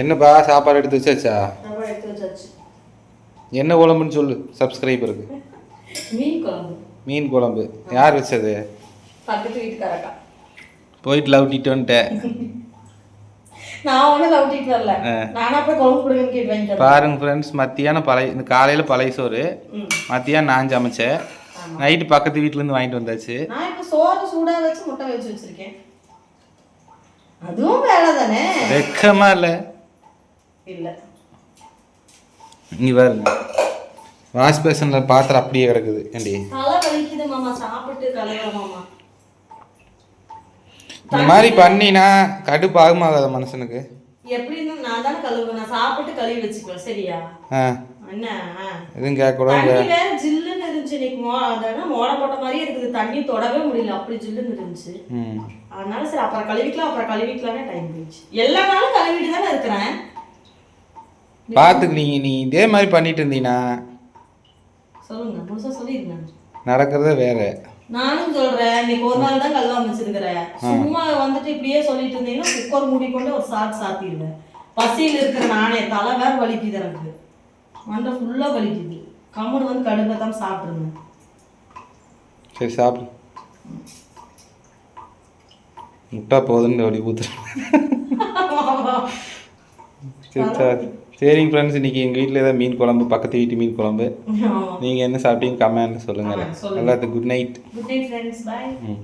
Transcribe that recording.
என்னப்பா சாப்பாடு எடுத்து வச்சாச்சா? என்ன குழம்புன்னு சொல்லு சப்ஸ்கிரைபருக்கு மீன் குழம்பு. மீன் குழம்பு. யார் வச்சது? போயிட்டு லவுட்டிட்டு வந்துட்டேன். கேட்டு வாங்கிட்டு வரேன் பாருங்க ஃப்ரெண்ட்ஸ் மத்தியானம் பழைய இந்த காலையில் பழைய சோறு மத்தியானம் நான் சமைச்சேன். நைட்டு பக்கத்து வீட்டிலேருந்து வாங்கிட்டு வந்தாச்சு. நான் இப்போ சோறு சூடா வச்சு முட்டை வச்சு வச்சிருக்கேன். அதுவும் வேலை தானே? வெக்கமா இல்லை. இல்ல. இங்கே பாருங்க. வாஷ் பேஷனில் பாத்திரம் அப்படியே கிடக்குது. ஏண்டி? தலை வலிக்குது மாமா. சாப்பிட்டு கலையில மாமா. இந்த மாதிரி பண்ணினா கடுப்பு ஆகுமாகாத மனுஷனுக்கு? எப்படின்னு நான் தானே கழுவுவேன். நான் சாப்பிட்டு கழுவி வச்சுக்குவேன். சரியா? ஆ. என்ன. எதுவும் கேட்கக்கூடாது. தண்ணி வேற ஜில்லுன்னு இருந்துச்சு இன்னைக்கு. மோ அதான் மோட போட்ட மாதிரியே இருக்குது. தண்ணி தொடவே முடியல. அப்படி ஜில்லுன்னு இருந்துச்சு. அதனால சரி அப்புறம் கழுவிக்கலாம் அப்புறம் கழுவிக்கலாம்னே டைம் போயிடுச்சு. எல்லா நாளும் கழுவிட்டு தானே இருக்கிறேன். பார்த்துக்கு நீ நீ இதே மாதிரி பண்ணிட்டு இருந்தீங்கன்னா சொல்லுங்க முழுசா சொல்லிருங்க. நடக்கிறதே வேற. நானும் சொல்றேன் இன்னைக்கு ஒரு நாள் தான் கல்வாம வச்சிருக்கிறேன். சும்மா வந்துட்டு இப்படியே சொல்லிட்டு இருந்தீங்கன்னா குக்கர் மூடி கொண்டு ஒரு சாட் சாத்திடுவேன். பசியில் இருக்கிற நானே தலை வேற வலிக்குது எனக்கு. மண்டை ஃபுல்லா வலிக்குது. கம்முன்னு வந்து கடுப்பை தான் சாப்பிடுங்க சரி சாப்பிடு. முட்டா போதுன்னு அப்படி ஊத்துறேன். சரி சார் சரிங்க ஃப்ரெண்ட்ஸ் இன்னைக்கு எங்கள் வீட்டில் ஏதாவது மீன் குழம்பு பக்கத்து வீட்டு மீன் குழம்பு. நீங்கள் என்ன சாப்பிட்டீங்க கமெண்ட் சொல்லுங்கள். எல்லாத்துக்கும் good night good night friends bye ம்.